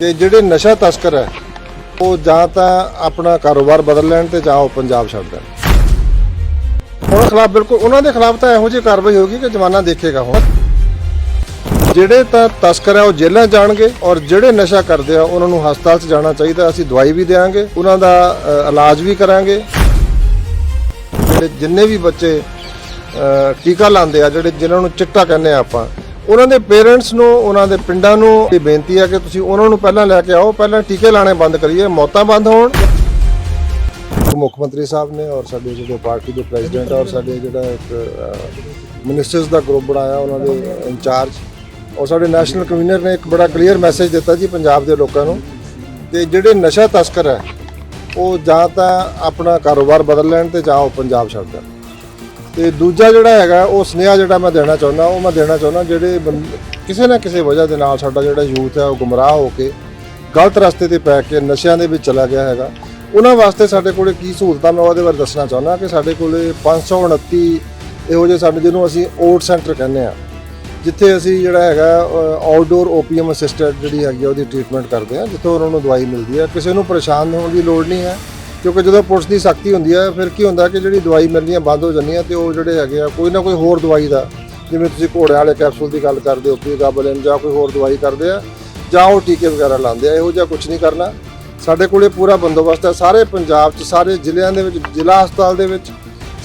ਤੇ ਜਿਹੜੇ ਨਸ਼ਾ ਤਸਕਰ ਹੈ, ਉਹ ਜਾਂ ਤਾਂ ਆਪਣਾ ਕਾਰੋਬਾਰ ਬਦਲ ਲੈਣ ਤੇ ਜਾਂ ਉਹ ਪੰਜਾਬ ਛੱਡ ਦੇਣ। ਉਹਨਾਂ ਖਿਲਾਫ ਬਿਲਕੁਲ, ਉਹਨਾਂ ਦੇ ਖਿਲਾਫ ਤਾਂ ਇਹੋ ਜਿਹੀ ਕਾਰਵਾਈ ਹੋਗੀ ਕਿ ਜਮਾਨਾ ਦੇਖੇਗਾ ਹੁਣ। ਜਿਹੜੇ ਤਾਂ ਤਸਕਰ ਹੈ, ਉਹ ਜੇਲ੍ਹਾਂ 'ਚ ਜਾਣਗੇ ਔਰ ਜਿਹੜੇ ਨਸ਼ਾ ਕਰਦੇ ਆ, ਉਹਨਾਂ ਨੂੰ ਹਸਪਤਾਲ 'ਚ ਜਾਣਾ ਚਾਹੀਦਾ, ਅਸੀਂ ਦਵਾਈ ਵੀ ਦੇਵਾਂਗੇ ਉਹਨਾਂ ਦਾ ਇਲਾਜ ਵੀ ਕਰਾਂਗੇ। ਜਿਹੜੇ ਜਿੰਨੇ ਵੀ ਬੱਚੇ ਟੀਕਾ ਲਾਉਂਦੇ ਆ, ਜਿਹੜੇ ਜਿਨ੍ਹਾਂ ਨੂੰ ਚਿੱਟਾ ਕਹਿੰਦੇ ਆ ਆਪਾਂ ਉਹਨਾਂ ਦੇ ਪੇਰੈਂਟਸ ਨੂੰ, ਉਹਨਾਂ ਦੇ ਪਿੰਡਾਂ ਨੂੰ ਇਹ ਬੇਨਤੀ ਹੈ ਕਿ ਤੁਸੀਂ ਉਹਨਾਂ ਨੂੰ ਪਹਿਲਾਂ ਲੈ ਕੇ ਆਓ, ਪਹਿਲਾਂ ਟੀਕੇ ਲਾਣੇ ਬੰਦ ਕਰੀਏ, ਮੌਤਾਂ ਬੰਦ ਹੋਣ। ਮੁੱਖ ਮੰਤਰੀ ਸਾਹਿਬ ਨੇ ਔਰ ਸਾਡੇ ਜਿਹੜੇ ਪਾਰਟੀ ਦੇ ਪ੍ਰੈਜ਼ੀਡੈਂਟ ਔਰ ਸਾਡੇ ਜਿਹੜਾ ਇੱਕ ਮਿਨਿਸਟਰਸ ਦਾ ਗਰੁੱਪ ਬਣਾਇਆ, ਉਹਨਾਂ ਦੇ ਇੰਚਾਰਜ। ਔਰ ਸਾਡੇ ਨੈਸ਼ਨਲ ਕਨਵੀਨਰ ਨੇ ਇੱਕ ਬੜਾ ਕਲੀਅਰ ਮੈਸੇਜ ਦਿੱਤਾ ਜੀ ਪੰਜਾਬ ਦੇ ਲੋਕਾਂ ਨੂੰ ਤੇ ਜਿਹੜੇ ਨਸ਼ਾ ਤਸਕਰ ਹੈ, ਉਹ ਜਾਂ ਤਾਂ ਆਪਣਾ ਕਾਰੋਬਾਰ ਬਦਲ ਲੈਣ ਤੇ ਜਾਂ ਉਹ ਪੰਜਾਬ ਛੱਡ ਦੇਣ। ਤੇ ਦੂਜਾ ਜਿਹੜਾ ਹੈਗਾ, ਉਹ ਸੁਨੇਹਾ ਜਿਹੜਾ ਮੈਂ ਦੇਣਾ ਚਾਹੁੰਦਾ, ਉਹ ਮੈਂ ਦੇਣਾ ਚਾਹੁੰਦਾ ਜਿਹੜੇ ਬੰਦ- ਕਿਸੇ ਨਾ ਕਿਸੇ ਵਜ੍ਹਾ ਦੇ ਨਾਲ ਸਾਡਾ ਜਿਹੜਾ ਯੂਥ ਹੈ, ਉਹ ਗੁੰਮਰਾਹ ਹੋ ਕੇ ਗਲਤ ਰਸਤੇ ਤੇ ਪੈ ਕੇ ਨਸ਼ਿਆਂ ਦੇ ਵਿੱਚ ਚਲਾ ਗਿਆ ਹੈਗਾ। ਉਹਨਾਂ ਵਾਸਤੇ ਸਾਡੇ ਕੋਲੇ ਕੀ ਸਹੂਲਤਾਂ ਮੈਂ ਉਹਦੇ ਬਾਰੇ ਦੱਸਣਾ ਚਾਹੁੰਦਾ ਕਿ ਸਾਡੇ ਕੋਲੇ 529 ਇਹੋ ਜਿਹੇ ਸਾਡੇ ਜਿਹਨੂੰ ਅਸੀਂ ਓਟ ਸੈਂਟਰ ਕਹਿੰਦੇ ਆ ਜਿੱਥੇ ਅਸੀਂ ਜਿਹੜਾ ਹੈਗਾ ਆਊਟਡੋਰ ਓਪੀਐਮ ਅਸਿਸਟਡ ਜਿਹੜੀ ਹੈਗੀ ਆ, ਉਹਦੀ ਟ੍ਰੀਟਮੈਂਟ ਕਰਦੇ ਆ ਜਿੱਥੇ ਉਹਨਾਂ ਨੂੰ ਦਵਾਈ ਮਿਲਦੀ ਹੈ। ਕਿਸੇ ਨੂੰ ਪਰੇਸ਼ਾਨ ਹੋਣ ਦੀ ਲੋੜ ਨਹੀਂ ਹੈ। ਕਿਉਂਕਿ ਜਦੋਂ ਪੁਲਿਸ ਦੀ ਸਖਤੀ ਹੁੰਦੀ ਹੈ ਫਿਰ ਕੀ ਹੁੰਦਾ ਕਿ ਜਿਹੜੀ ਦਵਾਈ ਮਿਲਣੀਆਂ ਬੰਦ ਹੋ ਜਾਂਦੀਆਂ ਤੇ ਉਹ ਜਿਹੜੇ ਹੈਗੇ ਆ, ਕੋਈ ਨਾ ਕੋਈ ਹੋਰ ਦਵਾਈ ਦਾ, ਜਿਵੇਂ ਤੁਸੀਂ ਘੋੜਿਆਂ ਵਾਲੇ ਕੈਪਸੂਲ ਦੀ ਗੱਲ ਕਰਦੇ ਹੋ ਪੀਗਾਬਲਿਨ ਜਾਂ ਕੋਈ ਹੋਰ ਦਵਾਈ ਕਰਦੇ ਆ, ਜਾਂ ਉਹ ਟੀਕੇ ਵਗੈਰਾ ਲਾਉਂਦੇ ਆ, ਇਹੋ ਜਿਹਾ ਕੁਝ ਨਹੀਂ ਕਰਨਾ। ਸਾਡੇ ਕੋਲੇ ਪੂਰਾ ਬੰਦੋਬਸਤ ਹੈ ਸਾਰੇ ਪੰਜਾਬ 'ਚ, ਸਾਰੇ ਜ਼ਿਲ੍ਹਿਆਂ ਦੇ ਵਿੱਚ, ਜ਼ਿਲ੍ਹਾ ਹਸਪਤਾਲ ਦੇ ਵਿੱਚ,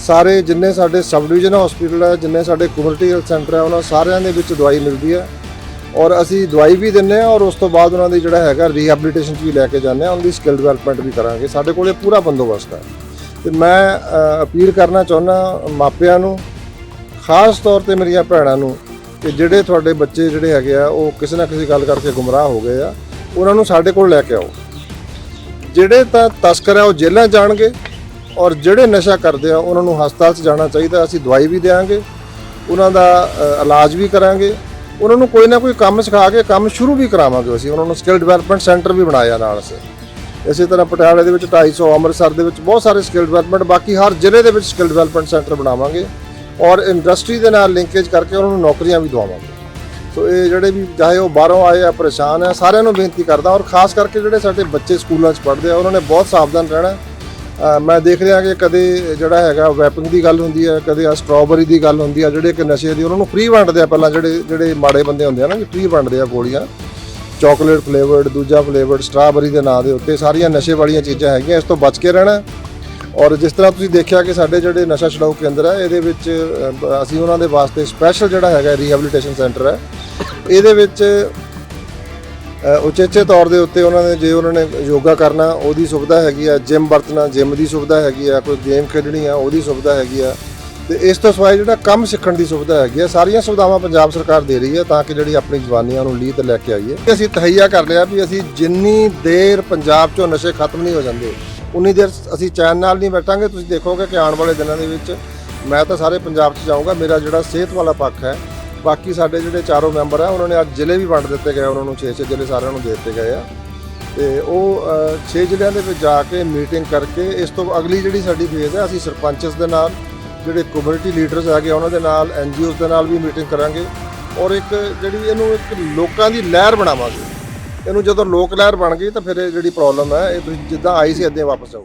ਸਾਰੇ ਜਿੰਨੇ ਸਾਡੇ ਸਬ ਡਿਵੀਜ਼ਨ ਹਸਪੀਟਲ ਹੈ ਜਿੰਨੇ ਸਾਡੇ ਕਮਿਊਨਿਟੀ ਹੈਲਥ ਸੈਂਟਰ ਹੈ ਉਹਨਾਂ ਸਾਰਿਆਂ ਦੇ ਵਿੱਚ ਦਵਾਈ ਮਿਲਦੀ ਹੈ ਔਰ ਅਸੀਂ ਦਵਾਈ ਵੀ ਦਿੰਨੇ ਆ ਔਰ ਉਸ ਤੋਂ ਬਾਅਦ ਉਹਨਾਂ ਦੀ ਜਿਹੜਾ ਹੈਗਾ ਰੀਹੈਬਿਲਿਟੇਸ਼ਨ ਵੀ ਲੈ ਕੇ ਜਾਂਦੇ ਆ ਉਹਨਾਂ ਦੀ ਸਕਿੱਲ ਡਿਵੈਲਪਮੈਂਟ ਵੀ ਕਰਾਂਗੇ। ਸਾਡੇ ਕੋਲੇ ਪੂਰਾ ਬੰਦੋਬਸਤ ਹੈ। ਤੇ ਮੈਂ ਅਪੀਲ ਕਰਨਾ ਚਾਹੁੰਦਾ ਮਾਪਿਆਂ ਨੂੰ, ਖਾਸ ਤੌਰ ਤੇ ਮੇਰੀਆਂ ਭੈਣਾਂ ਨੂੰ, ਕਿ ਜਿਹੜੇ ਤੁਹਾਡੇ ਬੱਚੇ ਜਿਹੜੇ ਹੈਗੇ ਆ, ਉਹ ਕਿਸੇ ਨਾ ਕਿਸੇ ਗੱਲ ਕਰਕੇ ਗੁੰਮਰਾਹ ਹੋ ਗਏ ਆ, ਉਹਨਾਂ ਨੂੰ ਸਾਡੇ ਕੋਲ ਲੈ ਕੇ ਆਓ। ਜਿਹੜੇ ਤਾਂ ਤਸਕਰ ਆ, ਉਹ ਜੇਲ੍ਹਾਂ ਜਾਣਗੇ ਔਰ ਜਿਹੜੇ ਨਸ਼ਾ ਕਰਦੇ ਆ, ਉਹਨਾਂ ਨੂੰ ਹਸਪਤਾਲ 'ਚ ਜਾਣਾ ਚਾਹੀਦਾ, ਅਸੀਂ ਦਵਾਈ ਵੀ ਦੇਵਾਂਗੇ ਉਹਨਾਂ ਦਾ ਇਲਾਜ ਵੀ ਕਰਾਂਗੇ। ਉਹਨਾਂ ਨੂੰ ਕੋਈ ਨਾ ਕੋਈ ਕੰਮ ਸਿਖਾ ਕੇ ਕੰਮ ਸ਼ੁਰੂ ਵੀ ਕਰਾਵਾਂਗੇ ਅਸੀਂ। ਉਹਨਾਂ ਨੂੰ ਸਕਿੱਲ ਡਿਵੈਲਪਮੈਂਟ ਸੈਂਟਰ ਵੀ ਬਣਾਇਆ ਨਾਲ ਅਸੀਂ। ਇਸੇ ਤਰ੍ਹਾਂ ਪਟਿਆਲੇ ਦੇ ਵਿੱਚ 250 ਅੰਮ੍ਰਿਤਸਰ ਦੇ ਵਿੱਚ ਬਹੁਤ ਸਾਰੇ ਸਕਿੱਲ ਡਿਵੈਲਪਮੈਂਟ ਬਾਕੀ ਹਰ ਜ਼ਿਲ੍ਹੇ ਦੇ ਵਿੱਚ ਸਕਿੱਲ ਡਿਵੈਲਪਮੈਂਟ ਸੈਂਟਰ ਬਣਾਵਾਂਗੇ। ਔਰ ਇੰਡਸਟਰੀ ਦੇ ਨਾਲ ਲਿੰਕੇਜ ਕਰਕੇ ਉਹਨਾਂ ਨੂੰ ਨੌਕਰੀਆਂ ਵੀ ਦਵਾਵਾਂਗੇ। ਸੋ ਇਹ ਜਿਹੜੇ ਵੀ ਚਾਹੇ ਉਹ ਬਾਹਰੋਂ ਆਏ ਆ, ਪਰੇਸ਼ਾਨ ਆ, ਸਾਰਿਆਂ ਨੂੰ ਬੇਨਤੀ ਕਰਦਾ। ਔਰ ਖਾਸ ਕਰਕੇ ਜਿਹੜੇ ਸਾਡੇ ਬੱਚੇ ਸਕੂਲਾਂ 'ਚ ਪੜ੍ਹਦੇ ਆ, ਉਹਨਾਂ ਨੇ ਬਹੁਤ ਸਾਵਧਾਨ ਰਹਿਣਾ। ਮੈਂ ਦੇਖ ਰਿਹਾ ਕਿ ਕਦੇ ਜਿਹੜਾ ਹੈਗਾ ਵੈਪਿੰਗ ਦੀ ਗੱਲ ਹੁੰਦੀ ਹੈ, ਕਦੇ ਆ ਸਟ੍ਰਾਬੇਰੀ ਦੀ ਗੱਲ ਹੁੰਦੀ ਆ ਜਿਹੜੇ ਕਿ ਨਸ਼ੇ ਦੀ, ਉਹਨਾਂ ਨੂੰ ਫ੍ਰੀ ਵੰਡਦੇ ਆ ਪਹਿਲਾਂ ਜਿਹੜੇ ਜਿਹੜੇ ਮਾੜੇ ਬੰਦੇ ਹੁੰਦੇ ਆ ਨਾ, ਕਿ ਫ੍ਰੀ ਵੰਡਦੇ ਆ ਗੋਲੀਆਂ। ਚਾਕਲੇਟ ਫਲੇਵਰਡ ਦੂਜਾ ਫਲੇਵਰਡ ਸਟ੍ਰਾਬੇਰੀ ਦੇ ਨਾਂ ਦੇ ਉੱਤੇ ਸਾਰੀਆਂ ਨਸ਼ੇ ਵਾਲੀਆਂ ਚੀਜ਼ਾਂ ਹੈਗੀਆਂ, ਇਸ ਤੋਂ ਬਚ ਕੇ ਰਹਿਣਾ। ਔਰ ਜਿਸ ਤਰ੍ਹਾਂ ਤੁਸੀਂ ਦੇਖਿਆ ਕਿ ਸਾਡੇ ਜਿਹੜੇ ਨਸ਼ਾ ਛਡਾਊ ਕੇਂਦਰ ਹੈ ਇਹਦੇ ਵਿੱਚ ਅਸੀਂ ਉਹਨਾਂ ਦੇ ਵਾਸਤੇ ਸਪੈਸ਼ਲ ਜਿਹੜਾ ਹੈਗਾ ਰੀਹੈਬਿਲਿਟੇਸ਼ਨ ਸੈਂਟਰ ਹੈ। ਇਹਦੇ ਵਿੱਚ ਉਚੇਚੇ ਤੌਰ ਦੇ ਉੱਤੇ ਉਹਨਾਂ ਨੇ ਜੇ ਉਹਨਾਂ ਨੇ ਯੋਗਾ ਕਰਨਾ, ਉਹਦੀ ਸੁਵਿਧਾ ਹੈਗੀ ਆ ਜਿਮ ਵਰਤਣਾ ਜਿਮ ਦੀ ਸੁਵਿਧਾ ਹੈਗੀ ਆ, ਕੋਈ ਗੇਮ ਖੇਡਣੀ ਆ, ਉਹਦੀ ਸੁਵਿਧਾ ਹੈਗੀ ਆ। ਤੇ ਇਸ ਤੋਂ ਸਿਵਾਏ ਜਿਹੜਾ ਕੰਮ ਸਿੱਖਣ ਦੀ ਸੁਵਿਧਾ ਹੈਗੀ ਆ, ਸਾਰੀਆਂ ਸੁਵਿਧਾਵਾਂ ਪੰਜਾਬ ਸਰਕਾਰ ਦੇ ਰਹੀ ਹੈ ਤਾਂ ਕਿ ਜਿਹੜੀ ਆਪਣੀ ਜਵਾਨੀਆਂ ਨੂੰ ਲੀਹ ਤੇ ਲੈ ਕੇ ਆਈਏ। ਤੇ ਅਸੀਂ ਤਹਈਆ ਕਰ ਲਿਆ ਵੀ ਅਸੀਂ ਜਿੰਨੀ ਦੇਰ ਪੰਜਾਬ ਚੋਂ ਨਸ਼ੇ ਖਤਮ ਨਹੀਂ ਹੋ ਜਾਂਦੇ, ਉਨੀ ਦੇਰ ਅਸੀਂ ਚੈਨ ਨਾਲ ਨਹੀਂ ਬੈਠਾਂਗੇ। ਤੁਸੀਂ ਦੇਖੋਗੇ ਕਿ ਆਉਣ ਵਾਲੇ ਦਿਨਾਂ ਦੇ ਵਿੱਚ ਮੈਂ ਤਾਂ ਸਾਰੇ ਪੰਜਾਬ 'ਚ ਜਾਊਂਗਾ, ਮੇਰਾ ਜਿਹੜਾ ਸਿਹਤ ਵਾਲਾ ਪੱਖ ਹੈ ਬਾਕੀ ਸਾਡੇ ਜਿਹੜੇ ਚਾਰੋਂ ਮੈਂਬਰ ਆ ਉਹਨਾਂ ਨੇ ਅੱਜ ਜ਼ਿਲ੍ਹੇ ਵੀ ਵੰਡ ਦਿੱਤੇ ਗਏ ਉਹਨਾਂ ਨੂੰ 6-6 ਜ਼ਿਲ੍ਹੇ ਸਾਰਿਆਂ ਨੂੰ ਦੇ ਦਿੱਤੇ ਗਏ ਆ। ਤੇ ਉਹ 6 ਜ਼ਿਲ੍ਹਿਆਂ ਦੇ ਵਿੱਚ ਜਾ ਕੇ ਮੀਟਿੰਗ ਕਰਕੇ ਇਸ ਤੋਂ ਅਗਲੀ ਜਿਹੜੀ ਸਾਡੀ ਫੇਜ਼ ਹੈ ਅਸੀਂ ਸਰਪੰਚਸ ਦੇ ਨਾਲ ਜਿਹੜੇ ਕਮਿਊਨਿਟੀ ਲੀਡਰਸ ਹੈਗੇ ਆ, ਉਹਨਾਂ ਦੇ ਨਾਲ ਐਨਜੀਓਜ਼ ਦੇ ਨਾਲ ਵੀ ਮੀਟਿੰਗ ਕਰਾਂਗੇ ਔਰ ਇੱਕ ਜਿਹੜੀ ਇਹਨੂੰ ਇੱਕ ਲੋਕਾਂ ਦੀ ਲਹਿਰ ਬਣਾਵਾਂਗੇ। ਇਹਨੂੰ ਜਦੋਂ ਲੋਕ ਲਹਿਰ ਬਣ ਗਈ ਤਾਂ ਫਿਰ ਇਹ ਜਿਹੜੀ ਪ੍ਰੋਬਲਮ ਹੈ ਇਹ ਤੁਸੀਂ ਜਿੱਦਾਂ ਆਈ ਸੀ ਅੱਧੇ ਵਾਪਸ ਆਊ